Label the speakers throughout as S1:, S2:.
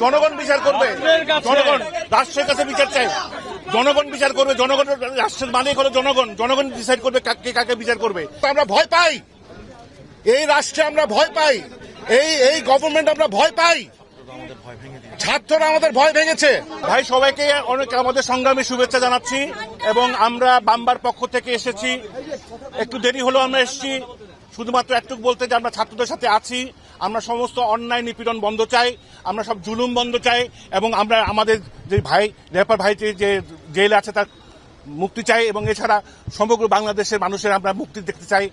S1: জনগণ বিচার করবে। জনগণ রাষ্ট্রের কাছে বিচার চাই। জনগণ বিচার করবে জনগণ রাষ্ট্রের মালিক হলো জনগণ। জনগণ ডিসাইড করবে কাকে কাকে বিচার করবে। আমরা ভয় পাই। এই রাষ্ট্রে আমরা ভয় পাই। এই এই গভর্নমেন্ট আমরা ভয় পাই। ছাত্ররা আমাদের ভয় ভেঙেছে। ভাই সবাইকে অনেক আমাদের সংগ্রামী শুভেচ্ছা জানাচ্ছি এবং আমরা বাম্বার পক্ষ থেকে এসেছি। একটু দেরি হলো আমরা এসেছি। শুধুমাত্র একটু বলতে যে আমরা ছাত্রদের সাথে আছি। আমরা সমস্ত অন্যায় নিপীড়ন বন্ধ চাই, আমরা সব জুলুম বন্ধ চাই, এবং আমরা আমাদের যে ভাই রেপার ভাই যে জেলে আছে তার মুক্তি চাই, এবং এছাড়া সমগ্র বাংলাদেশের মানুষের আমরা মুক্তি দেখতে চাই,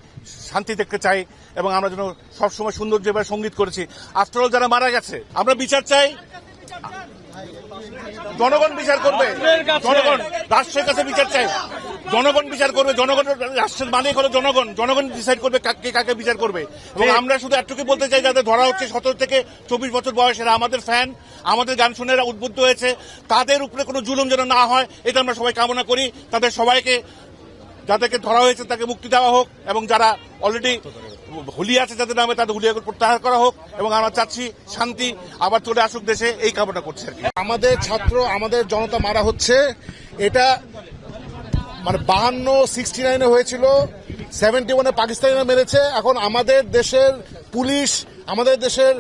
S1: শান্তি দেখতে চাই, এবং আমরা যেন সবসময় সুন্দর যেভাবে সংগীত করেছি। আফটারঅল যারা মারা গেছে, আমরা বিচার চাই। জনগণ বিচার করবে। জনগণ, রাষ্ট্রের কাছে বিচার চাই। জনগণ বিচার করবে জনগণ রাষ্ট্রের মালিক হলো জনগণ জনগণ ডিসাইড করবে কাকে কাকে বিচার করবে। এবং আমরা শুধু একটুকু বলতে চাই যাদের ধরা হচ্ছে সতেরো থেকে চব্বিশ বছর বয়সেরা আমাদের ফ্যান আমাদের গান শুনে উদ্বুদ্ধ হয়েছে। তাদের উপরে কোনো জুলুম যেন না হয় এটা আমরা সবাই কামনা করি। তাদের সবাইকে যাদেরকে ধরা হয়েছে তাকে মুক্তি দেওয়া হোক এবং যারা অলরেডি হুলিয়া আছে যাদের নামে তাদের হুলিয়া প্রত্যাহার করা হোক। এবং আমরা চাচ্ছি শান্তি আবার চলে আসুক দেশে এই কামনা করছে
S2: আমাদের ছাত্র আমাদের জনতা মারা হচ্ছে। এটা মানে বাহান্ন সিক্সটি নাইনে হয়েছিল সেভেন্টি ওয়ানে পাকিস্তানিরা মেরেছে। এখন আমাদের দেশের পুলিশ আমাদের দেশের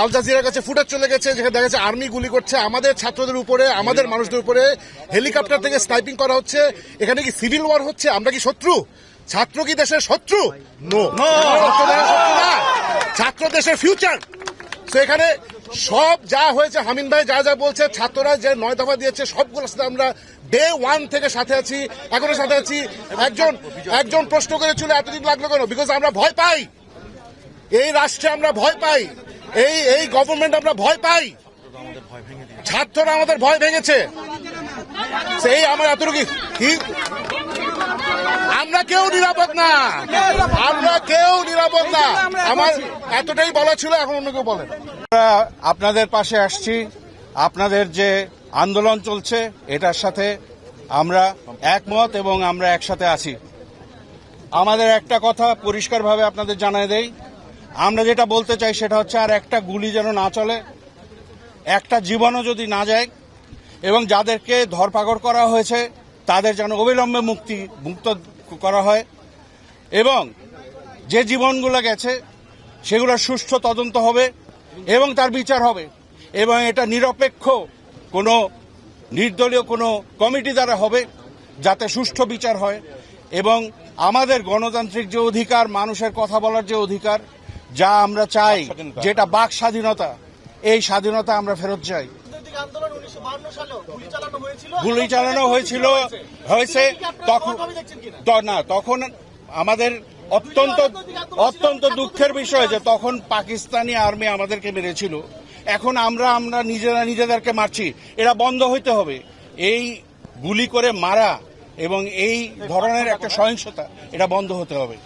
S2: আল জাজিরার কাছে ফুটেজ চলে গেছে যেখানে দেখা যাচ্ছে আর্মি গুলি করছে। আমাদের ছাত্রদের উপরে আমাদের মানুষদের উপরে হেলিকপ্টার থেকে স্নাইপিং করা হচ্ছে। এখানে কি সিভিল ওয়ার হচ্ছে? আমরা কি শত্রু? ছাত্র কি দেশের শত্রু? না। ছাত্র দেশের ফিউচার তো এখানে সব যা হয়েছে হামিন ভাই যা যা বলছে, ছাত্ররা যে নয় দফা দিয়েছে সবগুলোর সাথে আমরা ডে ওয়ান থেকে সাথে আছি, এখনও সাথে আছি। একজন একজন প্রশ্ন করেছিল, এতদিন লাগল কেন? বিকজ আমরা ভয় পাই। এই রাষ্ট্রে আমরা ভয় পাই। এই এই গভর্নমেন্ট আমরা ভয় পাই। ছাত্ররা আমাদের ভয় ভেঙেছে। সেই আমার এতটুকু আমরা কেউ নিরাপদ না। না। আমার এতটাই বলা ছিল এখন অন্য কেউ বলেন
S3: আমরা আপনাদের পাশে আসছি। আপনাদের যে আন্দোলন চলছে এটার সাথে আমরা একমত এবং আমরা একসাথে আছি। আমাদের একটা কথা পরিষ্কারভাবে আপনাদের জানাই দেই। আমরা যেটা বলতে চাই সেটা হচ্ছে আর একটা গুলি যেন না চলে একটা জীবনও যদি না যায় এবং যাদেরকে ধরপাকড় করা হয়েছে তাদের যেন অবিলম্বে মুক্তি মুক্ত করা হয় এবং যে জীবনগুলো গেছে সেগুলোর সুষ্ঠু তদন্ত হবে এবং তার বিচার হবে। এবং এটা নিরপেক্ষ কোনো নির্দলীয় কোনো কমিটি দ্বারা হবে যাতে সুষ্ঠু বিচার হয়। এবং আমাদের গণতান্ত্রিক যে অধিকার মানুষের কথা বলার যে অধিকার যা আমরা চাই যেটা বাক স্বাধীনতা এই স্বাধীনতা আমরা ফেরত চাই।
S4: গুলি চালানো হয়েছিল।
S3: গুলি চালানো হয়েছিল হয়েছে তখন ত- না তখন আমাদের অত্যন্ত অত্যন্ত দুঃখের বিষয় যে তখন পাকিস্তানি আর্মি আমাদেরকে মেরেছিল। এখন আমরা আমরা নিজেরা নিজেদেরকে মারছি। এরা বন্ধ হইতে হবে। এই গুলি করে মারা এবং এই ধরনের একটা সহিংসতা, এটা বন্ধ হতে হবে।